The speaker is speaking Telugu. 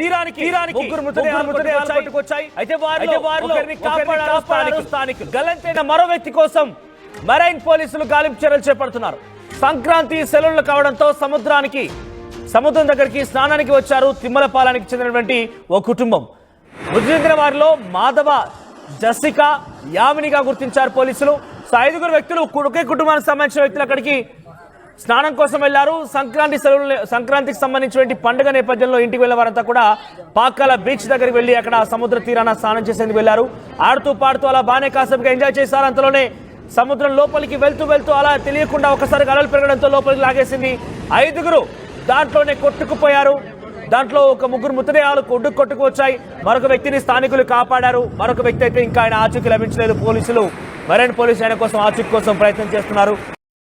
తీరానికి. అయితే స్థానికులు. మరో వ్యక్తి కోసం మెరైన్ పోలీసులు గాలింపు చర్యలు చేపడుతున్నారు. సంక్రాంతి సెలవులు కావడంతో సముద్రానికి సముద్రం దగ్గరికి స్నానానికి వచ్చారు తిమ్మలపాలానికి చెందినటువంటి ఓ కుటుంబం. మృతి చెందిన వారిలో మాధవ జసిక యామినిగా గుర్తించారు పోలీసులు. సో ఐదుగురు వ్యక్తులు ఒకే కుటుంబానికి సంబంధించిన వ్యక్తులు అక్కడికి స్నానం కోసం వెళ్ళారు సంక్రాంతి సెలవులు సంక్రాంతికి సంబంధించినటువంటి పండుగ నేపథ్యంలో ఇంటికి వెళ్ళే వారంతా కూడా పాకాల బీచ్ దగ్గరికి వెళ్ళి అక్కడ సముద్ర తీరాన స్నానం చేసేందుకు వెళ్ళారు ఆడుతూ పాడుతూ అలా బాగానే కాసేపుగా ఎంజాయ్ చేశారు. అంతలోనే సముద్రం లోపలికి వెళ్తూ వెళ్తూ అలా తెలియకుండా ఒకసారి అలలు పెరగడంతో లోపలికి లాగేసింది. ఐదుగురు దాంట్లోనే కొట్టుకుపోయారు. దాంట్లో ఒక ముగ్గురు మృతదేహాలు కొడ్డు కొట్టుకు వచ్చాయి. మరొక వ్యక్తిని స్థానికులు కాపాడారు. మరొక వ్యక్తి అయితే ఇంకా ఆయన ఆచూకీ లభించలేదు. పోలీసులు మరైన పోలీసులు ఆయన కోసం ఆచూకీ కోసం ప్రయత్నం చేస్తున్నారు.